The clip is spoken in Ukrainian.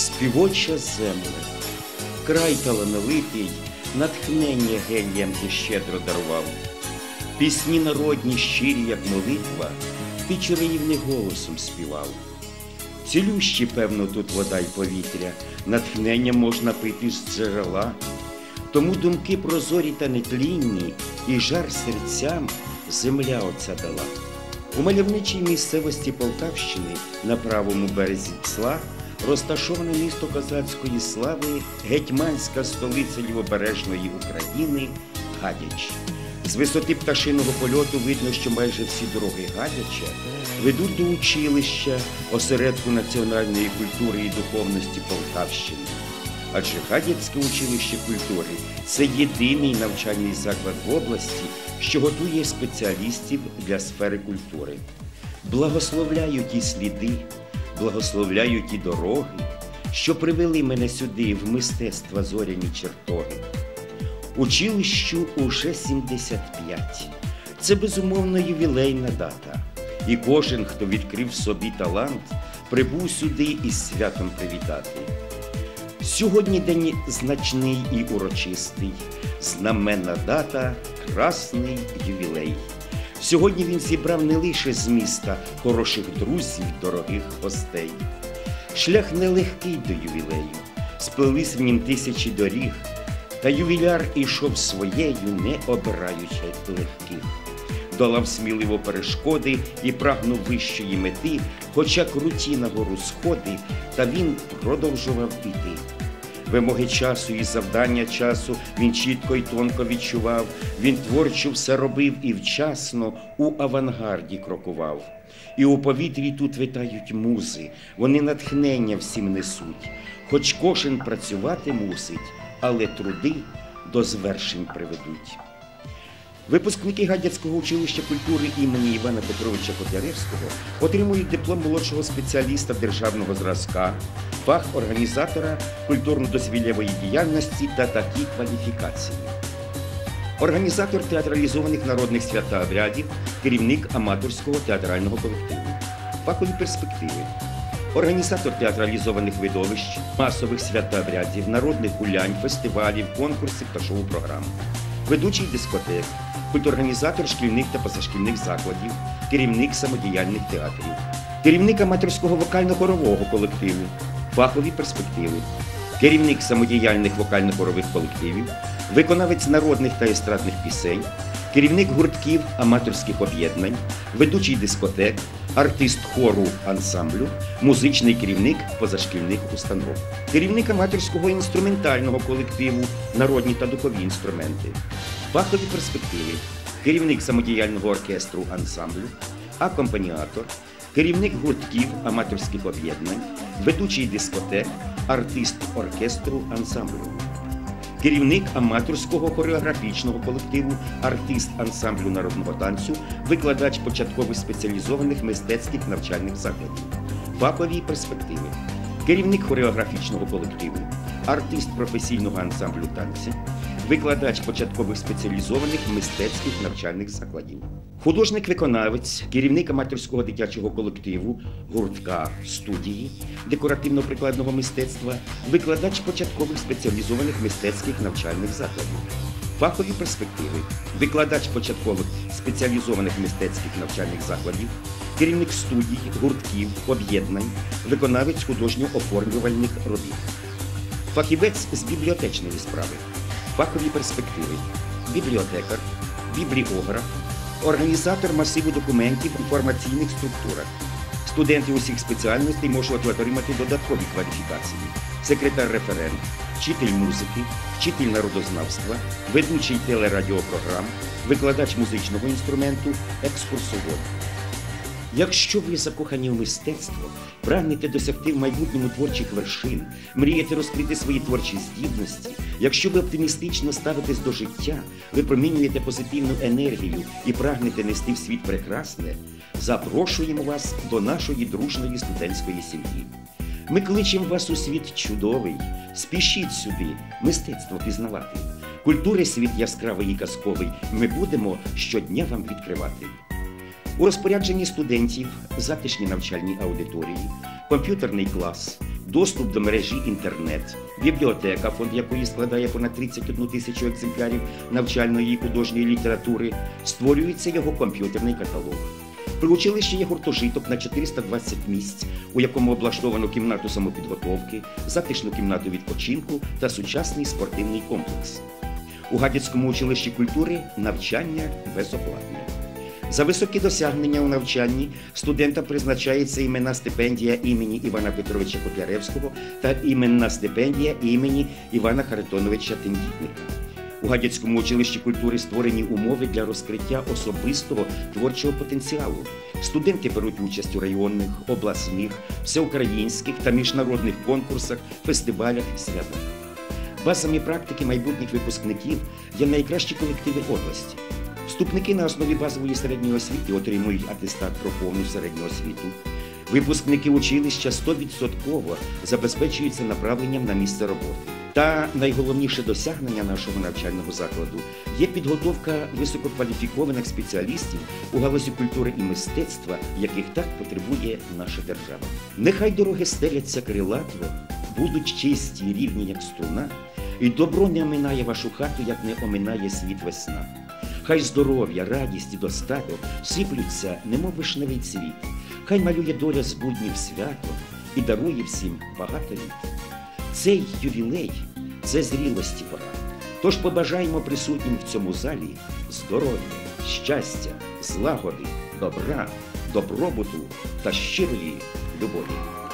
Співоча земля, край талановитий, натхнення геніям ти щедро дарував. Пісні народні, щирі, як молитва, ти чарівний голосом співав. Цілющі, певно, тут вода й повітря, натхнення можна пити з джерела. Тому думки прозорі та нетлінні, і жар серцям земля оця дала. У мальовничій місцевості Полтавщини на правому березі Псла розташоване місто козацької слави, гетьманська столиця Лівобережної України Гадяч. З висоти пташиного польоту видно, що майже всі дороги Гадяча ведуть до училища, осередку національної культури і духовності Полтавщини. Адже Гадяцьке училище культури це єдиний навчальний заклад в області, що готує спеціалістів для сфери культури. Благословляю ті сліди, благословляю ті дороги, що привели мене сюди в мистецтва зоряні чертоги. Училищу уже 75. Це безумовно ювілейна дата. І кожен, хто відкрив собі талант, прибув сюди із святом привітати. Сьогодні день значний і урочистий, знаменна дата, красний ювілей. Сьогодні він зібрав не лише з міста хороших друзів, дорогих гостей. Шлях нелегкий до ювілею, сплелись в нім тисячі доріг, та ювіляр ішов своєю, не обираючи легких. Долав сміливо перешкоди і прагнув вищої мети, хоча круті нагору сходи, та він продовжував іти. Вимоги часу і завдання часу він чітко й тонко відчував. Він творчо все робив і вчасно у авангарді крокував. І у повітрі тут витають музи, вони натхнення всім несуть. Хоч кожен працювати мусить, але труди до звершень приведуть. Випускники Гадяцького училища культури імені Івана Петровича Котляревського отримують диплом молодшого спеціаліста державного зразка, фах організатора культурно-дозвіллєвої діяльності та такі кваліфікації. Організатор театралізованих народних свят та обрядів, керівник аматорського театрального колективу, фахові перспективи. Організатор театралізованих видовищ, масових свят та обрядів, народних гулянь, фестивалів, конкурсів та шоу-програм, ведучий дискотек, культурганізатор шкільних та позашкільних закладів, керівник самодіяльних театрів, керівник аматорського вокально-хорового колективу, фахові перспективи, керівник самодіяльних вокально-хорових колективів, виконавець народних та естрадних пісень, керівник гуртків аматорських об'єднань, ведучий дискотек, артист хору ансамблю, музичний керівник позашкільних установ, керівник аматорського інструментального колективу, народні та духові інструменти, фахові перспективи, керівник самодіяльного оркестру ансамблю, акомпаніатор, керівник гуртків аматорських об'єднань, ведучий дискотек, артист оркестру ансамблю. Керівник аматорського хореографічного колективу, артист ансамблю народного танцю, викладач початкових спеціалізованих мистецьких навчальних закладів, фахові перспективи, керівник хореографічного колективу, артист професійного ансамблю танця, викладач початкових спеціалізованих мистецьких навчальних закладів, художник-виконавець, керівник аматорського дитячого колективу, гуртка студії, декоративно-прикладного мистецтва, викладач початкових спеціалізованих мистецьких навчальних закладів. Фахові перспективи, викладач початкових спеціалізованих мистецьких навчальних закладів, керівник студій, гуртків, об'єднань, виконавець художньо-оформлювальних робіт, фахівець з бібліотечної справи, фахові перспективи, бібліотекар, бібліограф, організатор масиву документів у формаційних структурах. Студенти усіх спеціальностей можуть отримати додаткові кваліфікації: секретар-референт, вчитель музики, вчитель народознавства, ведучий телерадіопрограм, викладач музичного інструменту, екскурсовод. Якщо ви закохані в мистецтво, прагнете досягти в майбутньому творчих вершин, мрієте розкрити свої творчі здібності, якщо ви оптимістично ставитесь до життя, ви промінюєте позитивну енергію і прагнете нести в світ прекрасне, запрошуємо вас до нашої дружної студентської сім'ї. Ми кличемо вас у світ чудовий, спішіть сюди, мистецтво пізнавати. Культури світ яскравий і казковий ми будемо щодня вам відкривати. У розпорядженні студентів затишні навчальні аудиторії, комп'ютерний клас, доступ до мережі інтернет, бібліотека, фонд якої складає понад 31 тисячу екземплярів навчальної і художньої літератури, створюється його комп'ютерний каталог. При училищі є гуртожиток на 420 місць, у якому облаштовано кімнату самопідготовки, затишну кімнату відпочинку та сучасний спортивний комплекс. У Гадяцькому училищі культури навчання безоплатне. За високі досягнення у навчанні студентам призначається іменна стипендія імені Івана Петровича Котляревського та іменна стипендія імені Івана Харитоновича Тендітника. У Гадяцькому училищі культури створені умови для розкриття особистого творчого потенціалу. Студенти беруть участь у районних, обласних, всеукраїнських та міжнародних конкурсах, фестивалях і святах. Базами практики майбутніх випускників є найкращі колективи області. Вступники на основі базової середньої освіти отримують атестат про повну середню освіту. Випускники училища 100% забезпечуються направленням на місце роботи. Та найголовніше досягнення нашого навчального закладу є підготовка висококваліфікованих спеціалістів у галузі культури і мистецтва, яких так потребує наша держава. Нехай дороги стеляться крилатво, будуть чисті рівні, як струна, і добро не оминає вашу хату, як не оминає світ весна. Хай здоров'я, радість і достаток сиплються, немов вишневий цвіт. Хай малює доля з буднів свято і дарує всім багато літ. Цей ювілей це зрілості пора. Тож побажаємо присутнім в цьому залі здоров'я, щастя, злагоди, добра, добробуту та щирої любові.